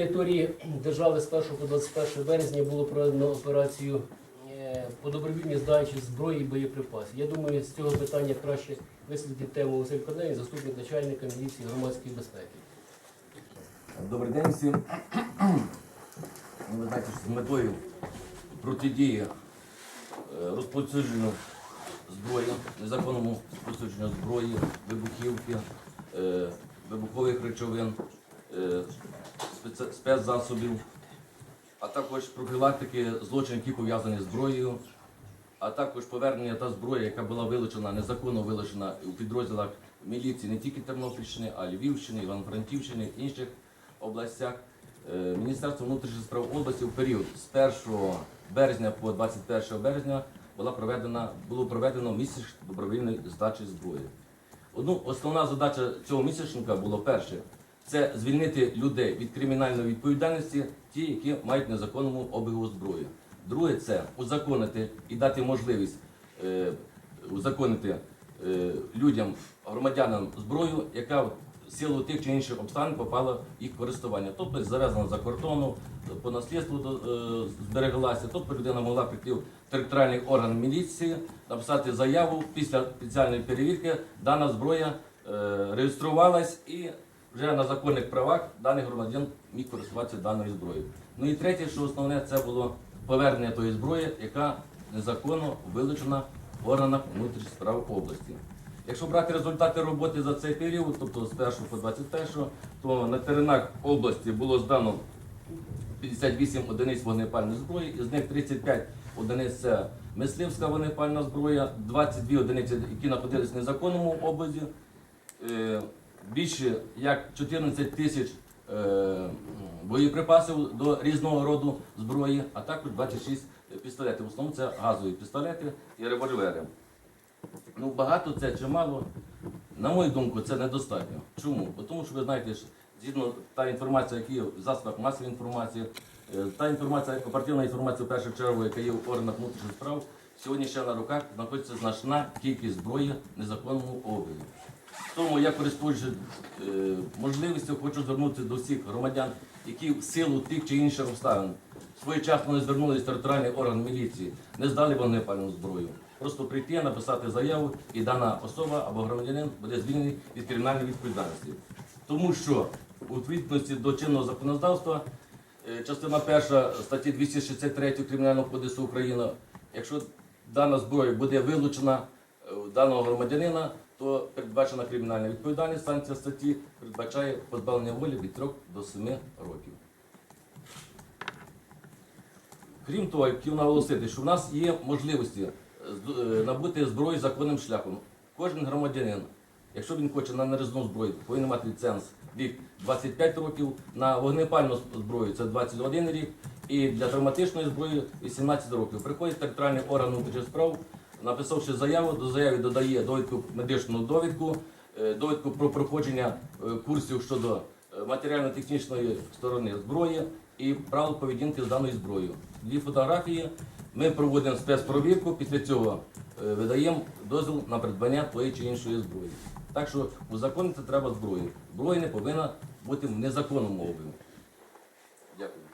території держави з 1 по 21 березня було проведено операцію е, по добровільній здачі зброї і боєприпасів. Я думаю, з цього питання краще висвітлити тему Василь Корнеєв, заступник начальника міліції громадської безпеки. Добрий день всім. Ви знаєте, що з метою протидії е, розповсюдженню зброї, незаконному розповсюдженню зброї, вибухівки, е, вибухових речовин, спецзасобів, а також профілактики злочинів, які пов'язані з зброєю, а також повернення та зброя, яка була вилучена, незаконно вилучена у підрозділах міліції не тільки Тернопільщини, а й Львівщини, Івано-Франківщини, інших областях. Е, Міністерство внутрішніх справ області в період з 1 березня по 21 березня була проведена, було проведено місяць добровільної здачі зброї. Одну основна задача цього місячника було перше це звільнити людей від кримінальної відповідальності, ті, які мають незаконному обігу зброї. Друге це узаконити і дати можливість е, узаконити е, людям, громадянам зброю, яка в силу тих чи інших обставин попала в їх користування. Тобто завезена за кордону, по наслідству е, збереглася, тобто людина могла прийти в територіальний орган міліції, написати заяву після спеціальної перевірки, дана зброя е, реєструвалась і вже на законних правах даний громадян міг користуватися даною зброєю. Ну і третє, що основне, це було повернення тої зброї, яка незаконно вилучена в органах внутрішніх справ області. Якщо брати результати роботи за цей період, тобто з 1 по 21, то на теренах області було здано 58 одиниць вогнепальної зброї, із них 35 одиниць це мисливська вогнепальна зброя, 22 одиниці, які знаходились в незаконному обозі, е, більше як 14 тисяч е, боєприпасів до різного роду зброї, а також 26 пістолетів. В основному це газові пістолети і револьвери. Ну, багато це чи мало, на мою думку, це недостатньо. Чому? Тому що ви знаєте, згідно та інформація, яка є в засобах масової інформації, е, та інформація, оперативна інформація в першу чергу, яка є в органах внутрішніх справ, сьогодні ще на руках знаходиться значна кількість зброї незаконному обігу. Тому я користуючись е, можливістю, хочу звернутися до всіх громадян, які в силу тих чи інших обставин своєчасно не звернулися в територіальний орган міліції, не здали вогнепальну зброю. Просто прийти, написати заяву, і дана особа або громадянин буде звільнений від кримінальної відповідальності. Тому що у відповідності до чинного законодавства, е, частина перша статті 263 Кримінального кодексу України, якщо дана зброя буде вилучена е, даного громадянина, то передбачена кримінальна відповідальність. Санкція статті передбачає позбавлення волі від 3 до 7 років. Крім того, я хотів наголосити, що в нас є можливості е, е, набути зброю законним шляхом. Кожен громадянин, якщо він хоче на нарізну зброю, повинен мати ліценз вік 25 років, на вогнепальну зброю це 21 рік, і для травматичної зброї 18 років. Приходить територіальний орган внутрішніх справ, написавши заяву, до заяви додає довідку медичну довідку, е, довідку про проходження е, курсів щодо е, матеріально-технічної сторони зброї і правил поведінки з даною зброєю. Дві фотографії. Ми проводимо спецпровірку, після цього видаємо дозвіл на придбання тої чи іншої зброї. Так що узаконити треба зброю. Зброя не повинна бути в незаконному обігу. Дякую.